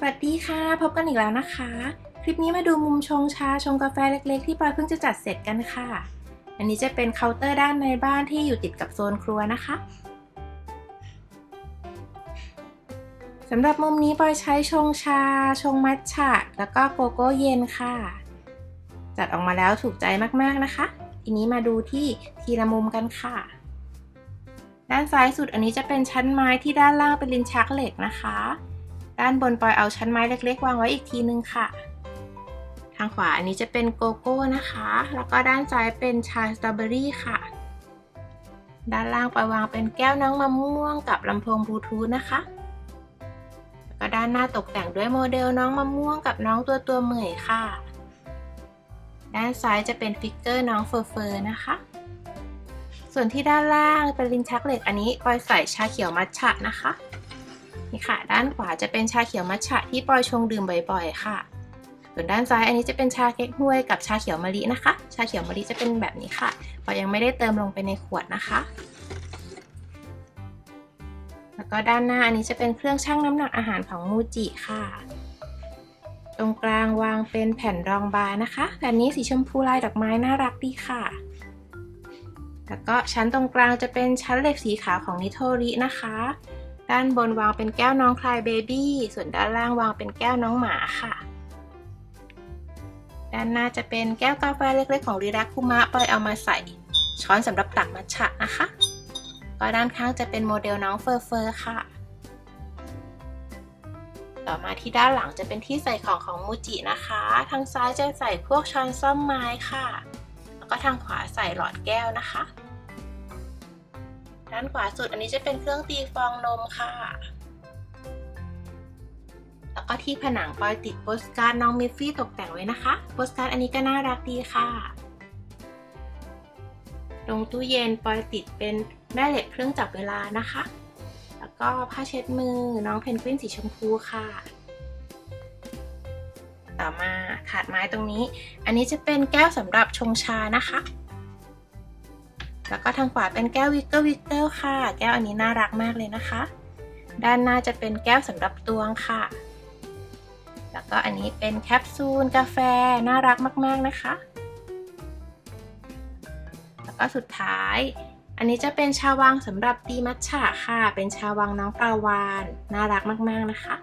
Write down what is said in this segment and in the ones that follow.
สวัสดีค่ะ พบกันอีกแล้วนะคะ คลิปนี้มาดูมุมชงชาชงกาแฟเล็กๆ ที่ปอยเพิ่งจะจัดเสร็จกันค่ะ อันนี้จะเป็นเคาน์เตอร์ด้านในบ้านที่อยู่ติดกับโซนครัวนะคะสำหรับมุมนี้ปอยใช้ชงชา ชงมัทฉะแล้วก็โกโก้เย็นค่ะ จัดออกมาแล้วถูกใจมากๆนะคะ ทีนี้มาดูที่ทีละมุมกันค่ะ ด้านซ้ายสุดอันนี้จะเป็นชั้นไม้ที่ด้านล่างเป็นลิ้นชักเหล็กนะคะ ด้านบนปอยเอาชั้นไม้เล็ก ๆ วางไว้อีกทีนึงค่ะ ทางขวาอันนี้จะเป็นโกโก้นะคะ แล้วก็ด้านซ้ายเป็นชาสตรอเบอรี่ค่ะ ด้านล่างปอยวางเป็นแก้วน้องมะม่วงกับลำโพงบลูทูธนะคะแล้วก็ด้านหน้าตกแต่งด้วยโมเดลน้องมะม่วงกับน้องตัวตัวเหมยค่ะ ด้านซ้ายจะเป็นฟิกเกอร์น้องเฟอร์เฟอร์นะคะส่วนที่ด้านล่างเป็นลิ้นชักเหล็กอันนี้ปอยใส่ชาเขียวมัทฉะนะคะ นี่ค่ะ ด้านขวาจะเป็นชาเขียวมัทฉะที่ปอยชงดื่มบ่อย ๆ ค่ะ ส่วนด้านซ้ายอันนี้จะเป็นชาเก๊กฮวยกับชาเขียวมะลินะคะ ชาเขียวมะลิจะเป็นแบบนี้ค่ะปอยยังไม่ได้เติมลงไปในขวดนะคะ แล้วก็ด้านหน้าอันนี้จะเป็นเครื่องชั่งน้ำหนักอาหารของมูจิค่ะ ตรงกลางวางเป็นแผ่นรองบาร์นะคะแผ่นนี้สีชมพูลายดอกไม้น่ารักดีค่ะแล้วก็ชั้นตรงกลางจะเป็นชั้นเหล็กสีขาวของนิโทรินะคะ ด้านบนวางเป็นแก้วน้องคลายเบบี้ ส่วนด้านล่างวางเป็นแก้วน้องหมาค่ะ ด้านหน้าจะเป็นแก้วกาแฟเล็กๆ ของริรักคุมะปอยเอามาใส่ ช้อนสำหรับตักมัทฉะนะคะ ก็ด้านข้างจะเป็นโมเดลน้องเฟอร์เฟอร์ค่ะ ต่อมาที่ด้านหลังจะเป็นที่ใส่ของของมูจินะคะ ทางซ้ายจะใส่พวกช้อนซ่อมไม้ค่ะ แล้วก็ทางขวาใส่หลอดแก้วนะคะ ด้านขวาสุดอันนี้จะเป็นเครื่องตีฟองนมค่ะ แล้วก็ที่ผนังปอยติดโปสการ์ดน้องมิฟฟี่ตกแต่งไว้นะคะ โปสการ์ดอันนี้ก็น่ารักดีค่ะ ตรงตู้เย็นปอยติดเป็นแม่เหล็กเครื่องจับเวลานะคะ แล้วก็ผ้าเช็ดมือน้องเพนกวินสีชมพูค่ะต่อมาถาดไม้ตรงนี้ อันนี้จะเป็นแก้วสำหรับชงชานะคะ แล้วก็ทางขวาเป็นแก้ววิกเกอร์วิกเกอร์ค่ะ แก้วอันนี้น่ารักมากเลยนะคะ ด้านหน้าจะเป็นแก้วสำหรับตวงค่ะ แล้วก็อันนี้เป็นแคปซูลกาแฟน่ารักมากๆนะคะ แล้วก็สุดท้าย อันนี้จะเป็นชาวังสำหรับตีมัทฉะค่ะ เป็นชาวังน้องปลาวานน่ารักมากๆนะคะ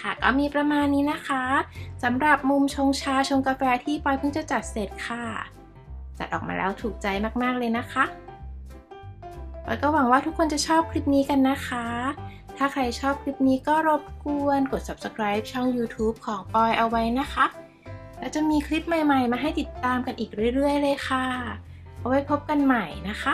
ค่ะก็มีประมาณนี้นะคะสำหรับมุมชงชาชงกาแฟที่ปอยเพิ่งจะจัดเสร็จค่ะ จัดออกมาแล้วถูกใจมากๆเลยนะคะปอยก็หวังว่าทุกคนจะชอบคลิปนี้กันนะคะ ถ้าใครชอบคลิปนี้ก็รบกวนกด subscribe ช่อง YouTube ของปอยเอาไว้นะคะ แล้วจะมีคลิปใหม่ๆ มาให้ติดตามกันอีกเรื่อย ๆ เลยค่ะ เอาไว้พบกันใหม่นะคะ